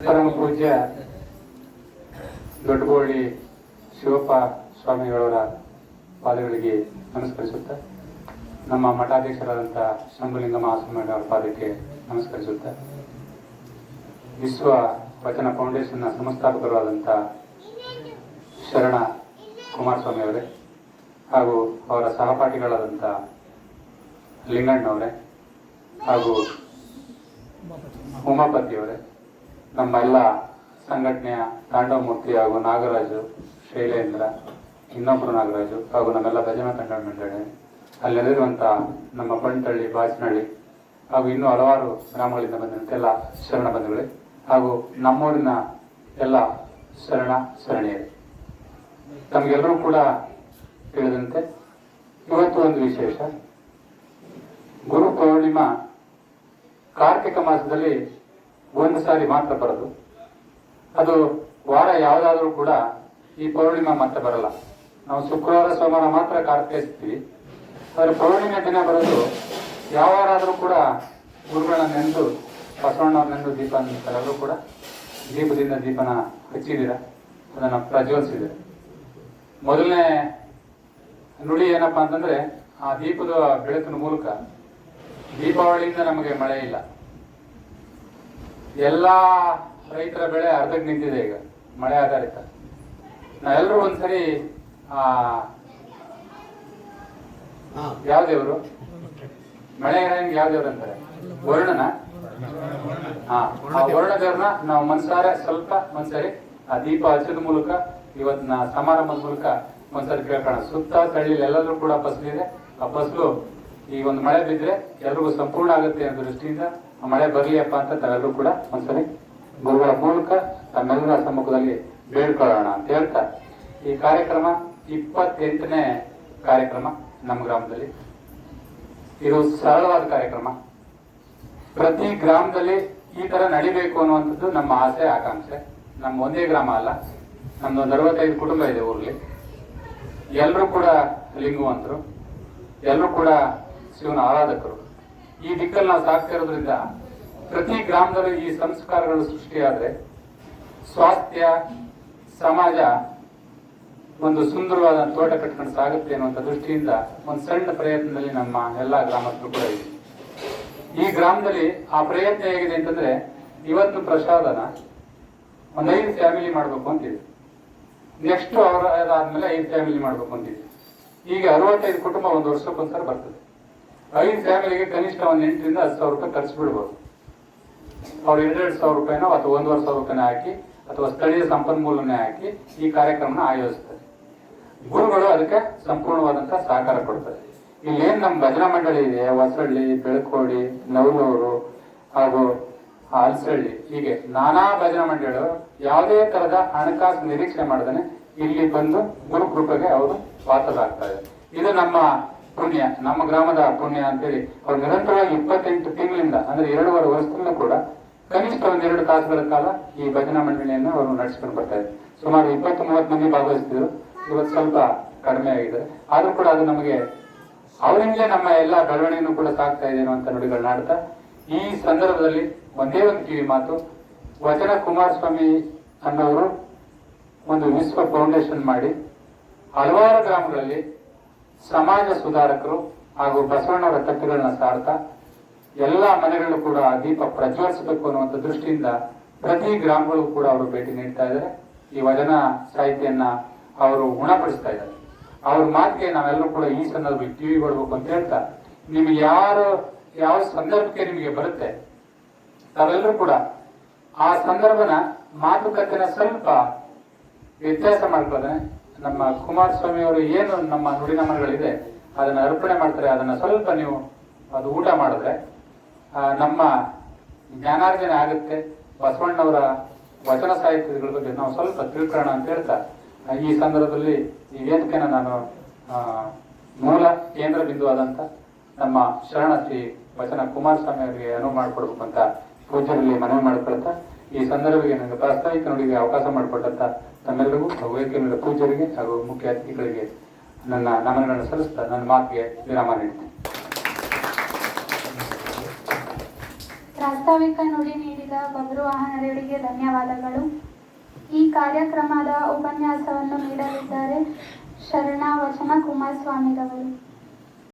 ಪರಮ ಪೂಜ್ಯ ದೊಡ್ಡಗೋಳಿ ಶಿವಪ್ಪ ಸ್ವಾಮಿಗಳವರ ಪಾದಗಳಿಗೆ ನಮಸ್ಕರಿಸುತ್ತ, ನಮ್ಮ ಮಠಾಧೀಶರಾದಂತಹ ಶಂಭುಲಿಂಗ ಮಹಾಸ್ವಾಮಿಗಳ ಪಾದಕ್ಕೆ ನಮಸ್ಕರಿಸುತ್ತ, ವಿಶ್ವ ವಚನ ಫೌಂಡೇಶನ್ನ ಸಂಸ್ಥಾಪಕರಾದಂಥ ಶರಣ ಕುಮಾರಸ್ವಾಮಿ ಅವರೇ ಹಾಗೂ ಅವರ ಸಹಪಾಠಿಗಳಾದಂಥ ಲಿಂಗಣ್ಣವರೇ ಹಾಗೂ ಉಮಾಪತಿ ಅವರೇ ನಮ್ಮ ಎಲ್ಲ ಸಂಘಟನೆಯ ತಾಂಡವಮೂರ್ತಿ ಹಾಗೂ ನಾಗರಾಜು ಶೈಲೇಂದ್ರ ಇನ್ನೊಬ್ಬರು ನಾಗರಾಜು ಹಾಗೂ ನಮ್ಮೆಲ್ಲ ಭಜನಾ ತಂಡ ಮಂಡಳಿ. ಅಲ್ಲಿ ನೆಲೆದಿರುವಂತಹ ನಮ್ಮ ಪಂಟಳ್ಳಿ ಬಾಚನಹಳ್ಳಿ ಹಾಗೂ ಇನ್ನೂ ಹಲವಾರು ಗ್ರಾಮಗಳಿಂದ ಬಂದಂತೆ ಎಲ್ಲ ಶರಣ ಬಂಧುಗಳೇ ಹಾಗೂ ನಮ್ಮೂರಿನ ಎಲ್ಲ ಶರಣ ಶರಣಿಯರು ತಮಗೆಲ್ಲರೂ ಕೂಡ ತಿಳಿದಂತೆ ಇವತ್ತು ಒಂದು ವಿಶೇಷ. ಗುರು ಪೌರ್ಣಿಮಾ ಕಾರ್ತಿಕ ಮಾಸದಲ್ಲಿ ಒಂದು ಸಾರಿ ಮಾತ್ರ ಬರೋದು. ಅದು ವಾರ ಯಾವುದಾದ್ರೂ ಕೂಡ ಈ ಪೌರ್ಣಿಮೆ ಮತ್ತೆ ಬರಲ್ಲ. ನಾವು ಶುಕ್ರವಾರ, ಸೋಮವಾರ ಮಾತ್ರ ಕಾರ್ತೀವಿ ಆದರೆ ಪೌರ್ಣಿಮೆ ದಿನ ಬರೋದು ಯಾವಾರಾದರೂ ವಾರ ಕೂಡ ಗುರುಗಳ ನೆಂದು ಬಸವಣ್ಣ ನೆಂದು ದೀಪ ಎಲ್ಲರೂ ಕೂಡ ದೀಪದಿಂದ ದೀಪನ ಹಚ್ಚಿದ್ದೀರ? ಅದನ್ನು ಪ್ರಜ್ವಲಿಸಿದೆ ಮೊದಲನೇ ನುಡಿ ಏನಪ್ಪಾ ಅಂತಂದ್ರೆ ಆ ದೀಪದ ಬೆಳಕಿನ ಮೂಲಕ ದೀಪಾವಳಿಯಿಂದ ನಮಗೆ ಮಳೆ ಇಲ್ಲ. ಎಲ್ಲಾ ರೈತರ ಬೆಳೆ ಅರ್ಧಕ್ಕೆ ನಿಂತಿದೆ ಈಗ ಮಳೆ ಆಧಾರಿತ. ನಾವೆಲ್ಲರೂ ಒಂದ್ಸರಿ ಆ ಯಾವ ದೇವರು? ಮಳೆ ಹೆಂಗ್ ಯಾವ ದೇವ್ರು ಅಂತಾರೆ? ವರುಣನ? ಹಾ ವರುಣ ದೇವ್ರನ್ನ ನಾವು ಮನ್ಸಾರೆ ಸ್ವಲ್ಪ ಒಂದ್ಸರಿ ಆ ದೀಪ ಹಚ್ಚದ ಮೂಲಕ ಇವತ್ತಿನ ಸಮಾರಂಭದ ಮೂಲಕ ಒಂದ್ಸರಿ ಕೇಳ್ಕೋಣ ಸುತ್ತ ತಳ್ಳಿಲಿ ಎಲ್ಲರೂ ಕೂಡ ಫಸಲಿದೆ ಆ ಫಸಲು ಈ ಒಂದು ಮಳೆ ಬಿದ್ರೆ ಎಲ್ರಿಗೂ ಸಂಪೂರ್ಣ ಆಗುತ್ತೆ ಅನ್ನೋ ದೃಷ್ಟಿಯಿಂದ ಆ ಮಳೆ ಬರಲಿಯಪ್ಪ ಅಂತ ತಾವೆಲ್ಲರೂ ಕೂಡ ಒಂದ್ಸರಿ ಗುರುಗಳ ಮೂಲಕ ತಮ್ಮೆಲ್ಲರ ಸಮ್ಮುಖದಲ್ಲಿ ಬೇಡ್ಕೊಳ್ಳೋಣ ಅಂತ ಹೇಳ್ತಾ, ಈ ಕಾರ್ಯಕ್ರಮ ಇಪ್ಪತ್ತೆಂಟನೇ ಕಾರ್ಯಕ್ರಮ ನಮ್ಮ ಗ್ರಾಮದಲ್ಲಿ. ಇದು ಸರಳವಾದ ಕಾರ್ಯಕ್ರಮ. ಪ್ರತಿ ಗ್ರಾಮದಲ್ಲಿ ಈ ತರ ನಡಿಬೇಕು ಅನ್ನುವಂಥದ್ದು ನಮ್ಮ ಆಸೆ, ಆಕಾಂಕ್ಷೆ. ನಮ್ಮ ಒಂದೇ ಗ್ರಾಮ ಅಲ್ಲ, ನಮ್ದು ಒಂದು ಅರವತ್ತೈದು ಕುಟುಂಬ ಇದೆ ಊರಲ್ಲಿ. ಎಲ್ಲರೂ ಕೂಡ ಲಿಂಗವಂತರು. ಎಲ್ಲರೂ ಕೂಡ ಶಿವನ ಆರಾಧಕರು. ಈ ದಿಕ್ಕಲ್ಲಿ ನಾವು ಸಾಕ್ತಿರೋದ್ರಿಂದ ಪ್ರತಿ ಗ್ರಾಮದಲ್ಲೂ ಈ ಸಂಸ್ಕಾರಗಳು ಸೃಷ್ಟಿಯಾದ್ರೆ ಸ್ವಾಸ್ಥ್ಯ, ಸಮಾಜ ಒಂದು ಸುಂದರವಾದ ತೋಟ ಕಟ್ಕೊಂಡು ಸಾಗುತ್ತೆ ಅನ್ನುವಂಥ ದೃಷ್ಟಿಯಿಂದ ಒಂದು ಸಣ್ಣ ಪ್ರಯತ್ನದಲ್ಲಿ ನಮ್ಮ ಎಲ್ಲ ಗ್ರಾಮಸ್ಥರು ಕೂಡ ಇದೆ ಈ ಗ್ರಾಮದಲ್ಲಿ ಆ ಪ್ರಯತ್ನ ಹೇಗಿದೆ ಅಂತಂದ್ರೆ ಇವತ್ತು ಪ್ರಸಾದನ ಒಂದು ಐದು ಫ್ಯಾಮಿಲಿ ಮಾಡಬೇಕು ಅಂತಿದೆ ನೆಕ್ಸ್ಟ್ ಅವರ ಆದ್ಮೇಲೆ ಐದು ಫ್ಯಾಮಿಲಿ ಮಾಡಬೇಕು ಅಂತಿದೆ ಈಗ ಅರವತ್ತೈದು ಕುಟುಂಬ ಒಂದು ವರ್ಷಕ್ಕೊಂದ್ಸಲ ಬರ್ತದೆ. ಐದು ಫ್ಯಾಮಿಲಿಗೆ ಕನಿಷ್ಠ ಒಂದು ಎಂಟರಿಂದ ಹತ್ತು ಸಾವಿರ ರೂಪಾಯಿ ಖರ್ಚು ಬಿಡ್ಬೋದು. ಅವ್ರು ಎರಡೆರಡು ಸಾವಿರ ರೂಪಾಯಿನೋ ಅಥವಾ ಒಂದೂವರೆ ಸಾವಿರ ರೂಪಾಯಿನ ಹಾಕಿ, ಅಥವಾ ಸ್ಥಳೀಯ ಸಂಪನ್ಮೂಲನೇ ಹಾಕಿ ಈ ಕಾರ್ಯಕ್ರಮನ ಆಯೋಜಿಸ್ತಾರೆ. ಗುರುಗಳು ಅದಕ್ಕೆ ಸಂಪೂರ್ಣವಾದಂತಹ ಸಹಕಾರ ಕೊಡ್ತಾರೆ. ಇಲ್ಲಿ ಏನ್ ನಮ್ಮ ಭಜನಾ ಮಂಡಳಿ ಇದೆ, ಹೊಸಳ್ಳಿ, ಬೆಳಕೋಡಿ ನವಲೂರು ಹಾಗೂ ಹಲಸಳ್ಳಿ. ಹೀಗೆ ನಾನಾ ಭಜನಾ ಮಂಡಳಿಗಳು ಯಾವುದೇ ತರದ ಹಣಕಾಸು ನಿರೀಕ್ಷೆ ಮಾಡದೇನೆ ಇಲ್ಲಿ ಬಂದು ಗುರು ಕೃಪೆಗೆ ಅವರು ಇದೆ ಇದು ನಮ್ಮ ಪುಣ್ಯ, ನಮ್ಮ ಗ್ರಾಮದ ಪುಣ್ಯ ಅಂತೇಳಿ ಅವ್ರು ನಿರಂತರವಾಗಿ ಇಪ್ಪತ್ತೆಂಟು ತಿಂಗಳಿಂದ, ಅಂದ್ರೆ ಎರಡೂವರೆ ವರ್ಷದಿಂದ ಕೂಡ ಕನಿಷ್ಠ ಒಂದೆರಡು ತಾಸುಗಳ ಕಾಲ ಈ ಭಜನಾ ಮಂಡಳಿಯನ್ನು ಅವರು ನಡೆಸ್ಕೊಂಡು ಬರ್ತಾ ಇದ್ದಾರೆ ಸುಮಾರು ಇಪ್ಪತ್ತು ಮೂವತ್ತು ಮಂದಿ ಭಾಗವಹಿಸಿದ್ರು ಇವತ್ತು ಸ್ವಲ್ಪ ಕಡಿಮೆ ಆಗಿದೆ. ಆದ್ರೂ ಕೂಡ ಅದು ನಮಗೆ, ಅವರಿಂದಲೇ ನಮ್ಮ ಎಲ್ಲ ಬೆಳವಣಿಗೆಯನ್ನು ಕೂಡ ಸಾಕ್ತಾ ಇದೆ ಅಂತ ನುಡಿಗಳನ್ನ ಆಡ್ತಾ ಈ ಸಂದರ್ಭದಲ್ಲಿ ಒಂದೇ ಒಂದು ಕಿವಿ ಮಾತು, ವಚನ ಕುಮಾರಸ್ವಾಮಿ ಅನ್ನೋರು ಒಂದು ವಿಶ್ವ ಫೌಂಡೇಶನ್ ಮಾಡಿ ಹಲವಾರು ಗ್ರಾಮಗಳಲ್ಲಿ ಸಮಾಜ ಸುಧಾರಕರು ಹಾಗೂ ಬಸವಣ್ಣವರ ತತ್ವಗಳನ್ನ ಸಾರ್ತಾ ಎಲ್ಲ ಮನೆಗಳಲ್ಲೂ ಕೂಡ ದೀಪ ಪ್ರಜ್ವಲಿಸಬೇಕು ಅನ್ನುವಂಥ ದೃಷ್ಟಿಯಿಂದ ಪ್ರತಿ ಗ್ರಾಮಗಳು ಕೂಡ ಅವರು ಭೇಟಿ ನೀಡ್ತಾ ಇದ್ದಾರೆ. ಈ ವಚನ ಸಾಹಿತ್ಯನ್ನ ಅವರು ಗುಣಪಡಿಸ್ತಾ ಇದ್ದಾರೆ. ಅವ್ರ ಮಾತಿಗೆ ನಾವೆಲ್ಲರೂ ಕೂಡ ಈ ಸಂದರ್ಭದಲ್ಲಿ ಕಿವಿ ಕೊಡ್ಬೇಕು ಅಂತ ಹೇಳ್ತಾ, ನಿಮ್ಗೆ ಯಾರು, ಯಾವ ಸಂದರ್ಭಕ್ಕೆ ನಿಮಗೆ ಬರುತ್ತೆ ತಾವೆಲ್ಲರೂ ಕೂಡ ಆ ಸಂದರ್ಭನ ಮಾತುಕತೆನ ಸ್ವಲ್ಪ ವ್ಯತ್ಯಾಸ ಮಾಡ್ಕೊಳ್ಳೋದ್ರೆ ನಮ್ಮ ಕುಮಾರಸ್ವಾಮಿ ಅವರು ಏನು ನಮ್ಮ ನುಡಿನಮನಗಳಿದೆ, ಅದನ್ನ ಅರ್ಪಣೆ ಮಾಡ್ತಾರೆ. ಅದನ್ನ ಸ್ವಲ್ಪ ನೀವು ಅದು ಊಟ ಮಾಡಿದ್ರೆ ನಮ್ಮ ಜ್ಞಾನಾರ್ಜನೆ ಆಗುತ್ತೆ. ಬಸವಣ್ಣವರ ವಚನ ಸಾಹಿತ್ಯಗಳ ಬಗ್ಗೆ ನಾವು ಸ್ವಲ್ಪ ತಿಳ್ಕೊಳ್ಳೋಣ ಅಂತ ಹೇಳ್ತಾ ಈ ಸಂದರ್ಭದಲ್ಲಿ ಈ ವೇದಿಕೆನ ನಾನು ಮೂಲ ಕೇಂದ್ರ ಬಿಂದುವಾದಂತ ನಮ್ಮ ಶರಣ ಶ್ರೀ ವಚನ ಕುಮಾರಸ್ವಾಮಿ ಅವರಿಗೆ ಅನುವು ಮಾಡಿಕೊಡ್ಬೇಕು ಅಂತ ಪೂಜೆಯಲ್ಲಿ ಮನವಿ ಮಾಡಿಕೊಳ್ತಾ ಈ ಸಂದರ್ಭಕ್ಕೆ ನನಗೆ ಪ್ರಾಸ್ತಾವಿಕ ನುಡಿಗೆ ಅವಕಾಶ ಮಾಡಿಕೊಟ್ಟಂತ ತಮ್ಮೆಲ್ಲರಿಗೂ ಹಾಗೂ ಪೂಜರಿಗೆ ಹಾಗೂ ಮುಖ್ಯ ಅತಿಥಿಗಳಿಗೆ ನನ್ನ ನಮನಗಳನ್ನು ಸಲ್ಲಿಸ್ತಾ ನನ್ನ ಮಾತಿಗೆ ವಿರಾಮ ನೀಡುತ್ತೇನೆ. ಪ್ರಾಸ್ತಾವಿಕ ನುಡಿ ನೀಡಿದ ಬಬ್ರು ಬಬ್ರುವಾಹನರಿಗೆ ಧನ್ಯವಾದಗಳು. ಈ ಕಾರ್ಯಕ್ರಮದ ಉಪನ್ಯಾಸವನ್ನು ನೀಡಲಿದ್ದಾರೆ ಶರಣ ವಚನ ಕುಮಾರಸ್ವಾಮಿರವರು